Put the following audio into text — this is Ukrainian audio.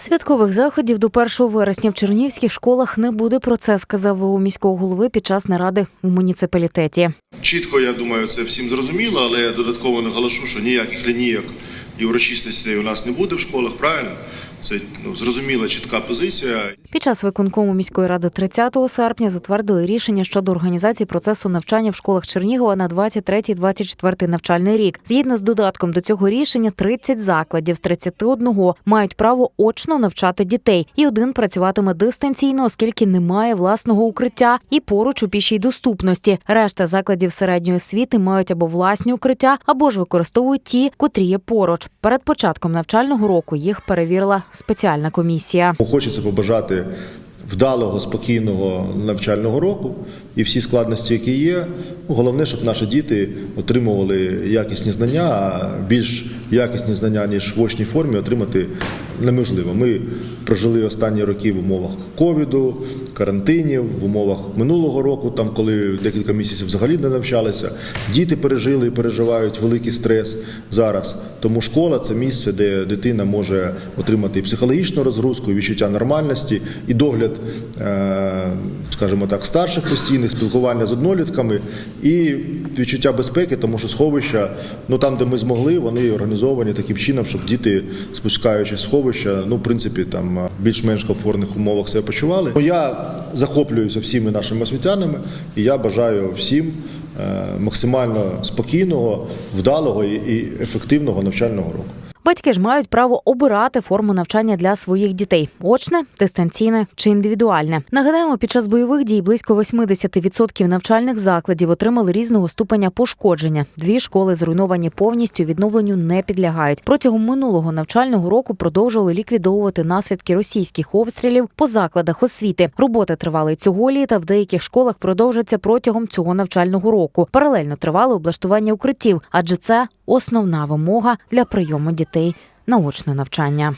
Святкових заходів до 1 вересня в чернівських школах не буде. Про це сказав у міського голови під час наради у муніципалітеті. Чітко, я думаю, це всім зрозуміло, але я додатково наголошу, що ніяких лінійок і урочистостей у нас не буде в школах, правильно? Це ну, зрозуміла чітка позиція. Під час виконкому міської ради 30 серпня затвердили рішення щодо організації процесу навчання в школах Чернігова на 23-24 навчальний рік. Згідно з додатком до цього рішення, 30 закладів з 31 мають право очно навчати дітей, і один працюватиме дистанційно, оскільки немає власного укриття і поруч у пішій доступності. Решта закладів середньої освіти мають або власні укриття, або ж використовують ті, котрі є поруч. Перед початком навчального року їх перевірила спеціальна комісія. Хочеться побажати вдалого, спокійного навчального року і всі складності, які є. Головне, щоб наші діти отримували якісні знання, а більш якісні знання, ніж в очній формі, отримати неможливо. Ми прожили останні роки в умовах ковіду, карантинів, в умовах минулого року, там коли декілька місяців взагалі не навчалися. Діти пережили і переживають великий стрес зараз. Тому школа це місце, де дитина може отримати і психологічну розгрузку, і відчуття нормальності, і догляд, е, скажімо так, старших постійних, спілкування з однолітками і відчуття безпеки, тому що сховища, ну там, де ми змогли, вони організовані таким чином, щоб діти, спускаючись з сховища, ну в принципі там е, більш-менш комфортних умовах себе почували. Ну, Я захоплююся всіми нашими освітянами, і я бажаю всім е, максимально спокійного, вдалого і ефективного навчального року. Батьки ж мають право обирати форму навчання для своїх дітей: очне, дистанційне чи індивідуальне. Нагадаємо, під час бойових дій близько 80% навчальних закладів отримали різного ступеня пошкодження. Дві школи зруйновані повністю відновленню не підлягають. Протягом минулого навчального року продовжували ліквідовувати наслідки російських обстрілів по закладах освіти. Роботи тривали цього літа. В деяких школах продовжаться протягом цього навчального року. Паралельно тривали облаштування укриттів, адже це основна вимога для прийому дітей на очне навчання.